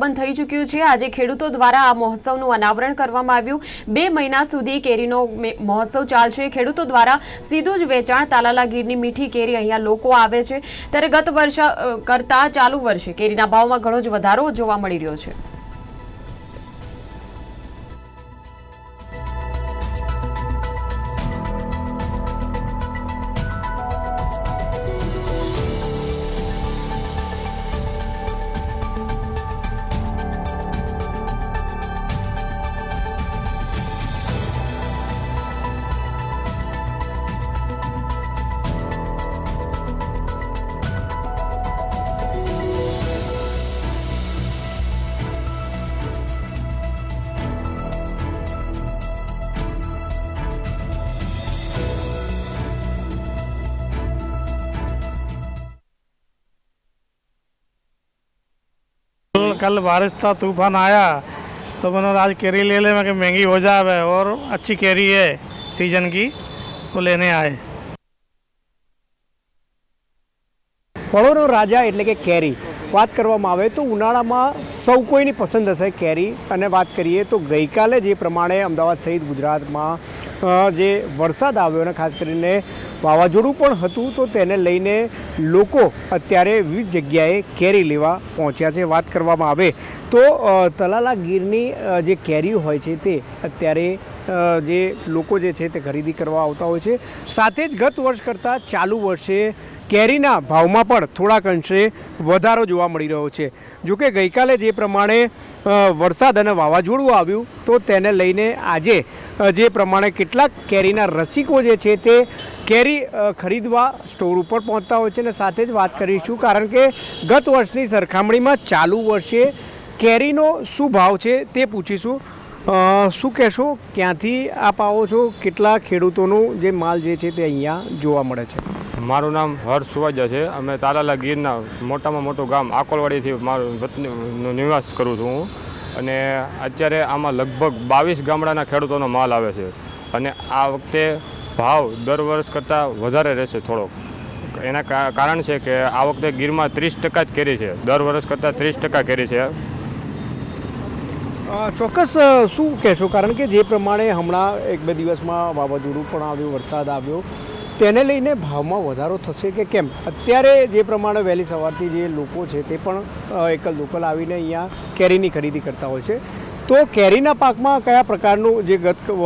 બંધ થઈ ચૂક્યું છે. આજે ખેડૂતો દ્વારા આ મહોત્સવનું અનાવરણ કરવામાં આવ્યું. બે મહિના સુધી કેરીનો મહોત્સવ ચાલશે. ખેડૂતો દ્વારા સીધું જ વેચાણ તાલાલા ગીરની મીઠી કેરી અહીંયા લોકો આવે છે. ત્યારે ગત વર્ષ કરતા ચાલુ વર્ષે કેરીના ભાવમાં ઘણો જ વધારો જોવા મળી રહ્યો છે. कल कल बारिश था तूफान आया तो मैंने आज केरी ले ले मैं कि महंगी हो जाए और अच्छी केरी है सीजन की वो लेने आए ફળોનો રાજા એટલે કે કેરી વાત કરવામાં આવે તો ઉનાળામાં સૌ કોઈની પસંદ હશે કેરી. અને વાત કરીએ તો ગઈકાલે જે પ્રમાણે અમદાવાદ સહિત ગુજરાતમાં જે વરસાદ આવ્યો અને ખાસ કરીને વાવાઝોડું પણ હતું, તો તેને લઈને લોકો અત્યારે વિવિધ જગ્યાએ કેરી લેવા પહોંચ્યા છે. વાત કરવામાં આવે તો તલાલા ગીરની જે કેરીઓ હોય છે તે અત્યારે જે લોકો જે છે તે ખરીદી કરવા આવતા હોય છે. સાથે જ ગત વર્ષ કરતાં ચાલુ વર્ષે કેરીના ભાવમાં પણ થોડાક અંશે વધારો જોવા મળી રહ્યો છે. જોકે ગઈકાલે જે પ્રમાણે વરસાદ અને વાવાઝોડું આવ્યું, તો તેને લઈને આજે જે પ્રમાણે કેટલાક કેરીના રસિકો જે છે તે કેરી ખરીદવા સ્ટોર ઉપર પહોંચતા હોય છે અને સાથે જ વાત કરીશું કારણ કે ગત વર્ષની સરખામણીમાં ચાલુ વર્ષે કેરીનો શું ભાવ છે તે પૂછીશું. શું કહેશો? ક્યાંથી આપ આવો છો? કેટલા ખેડૂતોનું જે માલ જે છે તે અહીંયા જોવા મળે છે? મારું નામ હર્ષ સુવાજા છે. અમે તાલાલા ગીરના મોટામાં મોટું ગામ આકોલવાડીથી મારું નિવાસ કરું છું હું. અને અત્યારે આમાં લગભગ બાવીસ ગામડાના ખેડૂતોનો માલ આવે છે. અને આ વખતે ભાવ દર વર્ષ કરતાં વધારે રહેશે થોડોક. એના કારણ છે કે આ વખતે ગીરમાં ત્રીસ ટકા જ કેરી છે. દર વર્ષ કરતાં ત્રીસ ટકા કેરી છે. ચોક્કસ શું કહેશો? કારણ કે જે પ્રમાણે હમણાં એક બે દિવસમાં વાવાઝોડું પણ આવ્યું, વરસાદ આવ્યો, તેને લઈને ભાવમાં વધારો થશે કે કેમ? અત્યારે જે પ્રમાણે વહેલી સવારથી જે લોકો છે તે પણ એકલ દોકલ આવીને અહીંયા કેરીની ખરીદી કરતા હોય છે. તો કેરીના પાકમાં કયા પ્રકારનું જે ગત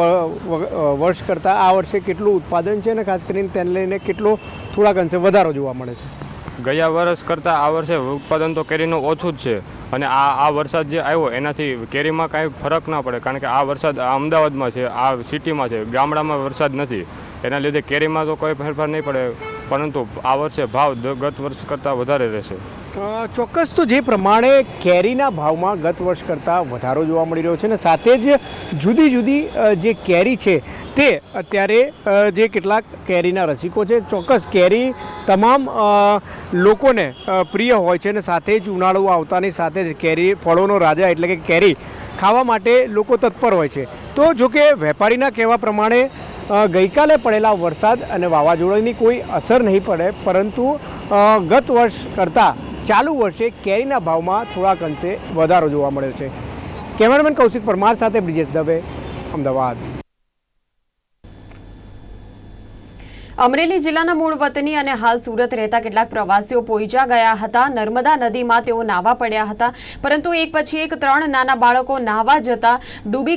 વર્ષ કરતાં આ વર્ષે કેટલું ઉત્પાદન છે અને ખાસ કરીને તેને લઈને કેટલો થોડાક અંશે વધારો જોવા મળે છે? ગયા વર્ષ કરતાં આ વર્ષે ઉત્પાદન તો કેરીનું ઓછું જ છે. અને આ આ વરસાદ જે આવ્યો, એનાથી કેરીમાં કાંઈ ફરક ના પડે. કારણ કે આ વરસાદ આ અમદાવાદમાં છે, આ સિટીમાં છે. ગામડામાં વરસાદ નથી. એના લીધે કેરીમાં તો કોઈ ફેરફાર નહીં પડે. પરંતુ આ વર્ષે ભાવ ગત વર્ષ કરતાં વધારે રહેશે. ચોક્કસ તો જે પ્રમાણે કેરીના ભાવમાં ગત વર્ષ કરતાં વધારો જોવા મળી રહ્યો છે અને સાથે જ જુદી જુદી જે કેરી છે તે અત્યારે જે કેટલાક કેરીના રસિકો છે, ચોક્કસ કેરી તમામ લોકોને પ્રિય હોય છે અને સાથે જ ઉનાળો આવતાની સાથે જ કેરી ફળોનો રાજા એટલે કે કેરી ખાવા માટે લોકો તત્પર હોય છે. તો જો કે વેપારીના કહેવા પ્રમાણે ગઈકાલે પડેલા વરસાદ અને વાવાઝોડાની કોઈ અસર નહીં પડે, પરંતુ ગત વર્ષ કરતાં ચાલુ વર્ષે કેરીના ભાવમાં થોડાક અંશે વધારો જોવા મળ્યો છે. કેમેરામેન કૌશિક પરમાર સાથે બ્રિજેશ દવે, અમદાવાદ. અમરેલી જિલ્લાના મૂળ વતની અને હાલ સુરત રહેતા કેટલાક પ્રવાસીઓ પોઈજા ગયા હતા. નર્મદા નદીમાં તેઓ નાહવા પડ્યા હતા, પરંતુ એક પછી એક ત્રણ નાના બાળકો નાહવા જતા ડૂબી ગયા